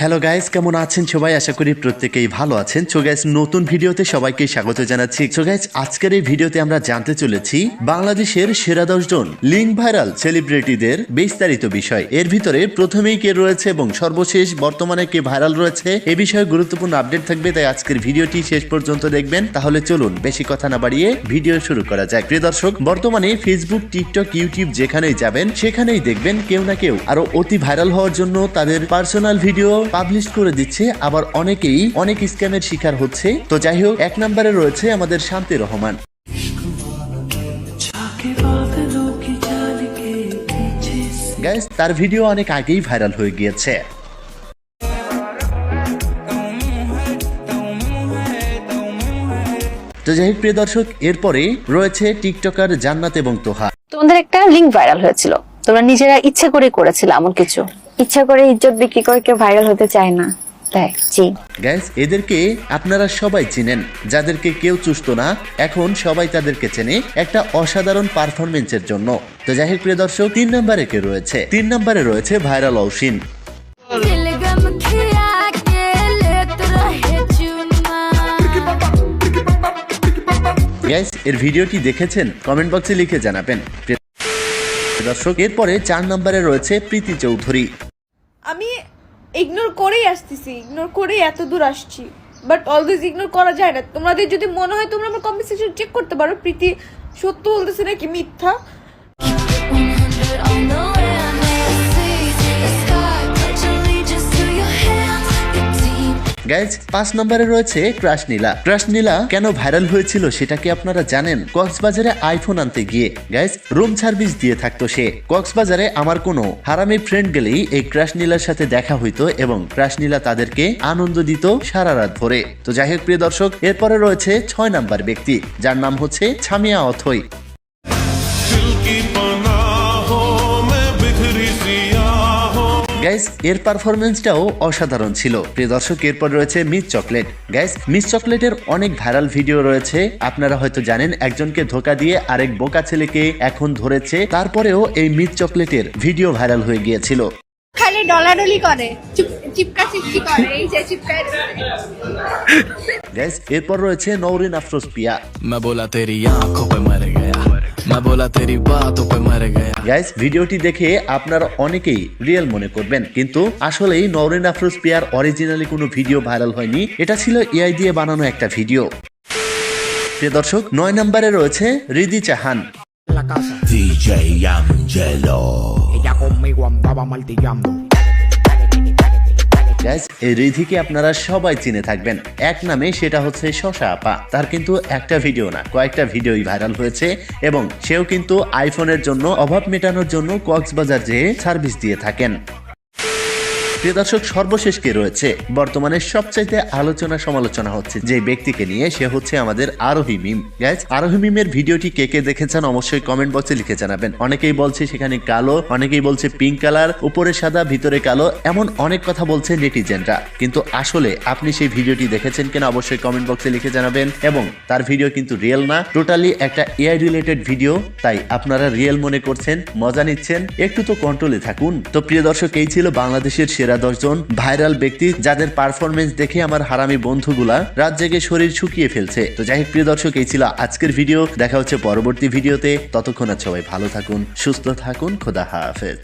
Hello guys কেমন আছেন সবাই? আশা করি প্রত্যেকেই ভালো আছেন। সো গাইস নতুন ভিডিওতে সবাইকে স্বাগত জানাচ্ছি। সো গাইস আজকের এই ভিডিওতে আমরা জানতে চলেছি বাংলাদেশের সেরা দশজন লিঙ্ক ভাইরাল সেলিব্রিটিদের বিস্তারিত বিষয়। এর ভিতরে প্রথমেই কে রয়েছে এবং সর্বশেষ বর্তমানে কে ভাইরাল রয়েছে, এ বিষয়ে গুরুত্বপূর্ণ আপডেট থাকবে, তাই আজকের ভিডিওটি শেষ পর্যন্ত দেখবেন। তাহলে চলুন, বেশি কথা না বাড়িয়ে ভিডিও শুরু করা যাক। প্রিয় দর্শক, বর্তমানে ফেসবুক টিকটক ইউটিউব যেখানেই যাবেন, সেখানেই দেখবেন কেউ না কেউ আরও অতি ভাইরাল হওয়ার জন্য তাদের পার্সোনাল ভিডিও পাবলিশ করে দিচ্ছে, আবার অনেকেই অনেক স্ক্যামের শিকার হচ্ছে। তো যাই হোক, এক নম্বরে রয়েছে আমাদের শান্তি রহমান। গাইস তার ভিডিও অনেক আগেই ভাইরাল হয়ে গিয়েছে। তো যাই প্রিয় দর্শক, এরপরে রয়েছে টিকটকার জান্নাত এবং তোহা। তোমাদের একটা লিংক ভাইরাল হয়েছিল। তোমরা নিজেরা ইচ্ছে করে করেছিল এমন কিছু। ইচ্ছা করে ইজ্জত বিক্রি করে কেউ ভাইরাল হতে চায় না। গ্যাস এদেরকে আপনারা সবাই চিনেন যাদেরকে কেউ চুষতো না এখন সবাই তাদেরকে চেনে একটা অসাধারণ পারফরমেন্সের জন্য। তো জাহির প্রিয় দর্শক তিন নম্বরে কে রয়েছে? তিন নম্বরে রয়েছে ভাইরাল অসীম। গ্যাস এর ভিডিওটি দেখেছেন? কমেন্ট বক্সে লিখে জানাবেন। দর্শক এরপরে চার নম্বরে রয়েছে প্রীতি চৌধুরী। আমি ইগনোর করেই আসতেছি ইগনোর করেই এত দূর আসছি। বাট অলওয়েজ ইগনোর করা যায় না। তোমাদের যদি মনে হয় তোমরা আমার কম্পেনসেশন চেক করতে পারো। প্রীতি সত্য বলতেছে নাকি মিথ্যা? গাইজ পাঁচ নম্বরে রয়েছে ক্রাশ নীলা। ক্রাশ নীলা কেন ভাইরাল হয়েছিল সেটা কি আপনারা জানেন? কক্সবাজারে আইফোন আনতে গিয়ে। গাইজ রুম সার্ভিস দিয়ে থাকতো সে। কক্সবাজারে আমার কোনো হারামি ফ্রেন্ড গেলেই এই ক্রাশ নীলার সাথে দেখা হইতো এবং ক্রাশ নীলা তাদেরকে আনন্দ দিত সারা রাত ভরে। তো যাই হোক, প্রিয় দর্শক, এরপরে রয়েছে ছয় নাম্বার ব্যক্তি। যার নাম হচ্ছে ছামিয়া অথই। গ্যাস এর পারফরমেন্সটাও অসাধারণ ছিল। প্রিয় দর্শক এরপর রয়েছে মিস চকলেট গ্যাস মিস চকলেটের অনেক ভাইরাল ভিডিও রয়েছে। আপনারা হয়তো জানেন একজনকে ধোকা দিয়ে আরেক বোকা ছেলেকে এখন ধরেছে। তারপরেও এই মিস চকলেটের ভিডিও ভাইরাল হয়ে গিয়েছিল। খালি ডলাডলি করে চিপকা এরপর রয়েছে নৌরিন আফরোজ পিয়া মা বোলা তেরি আঁখো পে মারে গয়া মা বোলা তেরি বাতো পে মারে গয়া গাইস ভিডিওটি দেখে আপনারা অনেকেই রিয়েল মনে করবেন কিন্তু আসলেই নরেন আফরোজ পেয়ার অরিজিনালি কোনো ভিডিও ভাইরাল হয়নি এটা ছিল এআই দিয়ে বানানো একটা ভিডিও প্রিয় দর্শক নয় নম্বরে রয়েছে Ridhi Chahan DJ Angelo. Ella conmigo andaba martillando. Guys রিধিকে আপনারা সবাই চিনে থাকবেন। এক নামে সেটা হচ্ছে শশা আপা। তার কিন্তু একটা ভিডিও না, কয়েকটা ভিডিওই ভাইরাল হয়েছে এবং সেও কিন্তু আইফোনের জন্য অভাব মেটানোর জন্য কক্সবাজার যেয়ে সার্ভিস দিয়ে থাকেন। প্রিয় দর্শক, সর্বশেষ কে রয়েছে? বর্তমানে সবচাইতে আলোচনা সমালোচনা হচ্ছে যে ব্যক্তিকে নিয়ে সে হচ্ছে আমাদের আরোহী মিম। গ্যাস আরোহী মিমের ভিডিওটি কে কে দেখেছেন অবশ্যই কমেন্ট বক্সে লিখে জানাবেন। অনেকেই বলছে সেখানে কালো, অনেকেই বলছে পিঙ্ক কালার উপরে সাদা, ভিতরে কালো, এমন অনেক কথা বলছে নেটিজেনরা কিন্তু আসলে আপনি সেই ভিডিওটি দেখেছেন কিনা অবশ্যই কমেন্ট বক্সে লিখে জানাবেন এবং তার ভিডিও কিন্তু রিয়েল না টোটালি একটা এআই রিলেটেড ভিডিও তাই আপনারা রিয়েল মনে করছেন, মজা নিচ্ছেন, একটু তো কন্ট্রোলে থাকুন। তো প্রিয় দর্শক, এই ছিল বাংলাদেশের সেরা দশজন ভাইরাল ব্যক্তি যাদের পারফরমেন্স দেখে আমার হারামি বন্ধুগুলা রাত জেগে শরীর শুকিয়ে ফেলছে। তো যাই হোক, প্রিয় দর্শক, এই ছিল আজকের ভিডিও দেখা হচ্ছে পরবর্তী ভিডিওতে ততক্ষণ আর সবাই ভালো থাকুন, সুস্থ থাকুন, খোদা হাফেজ।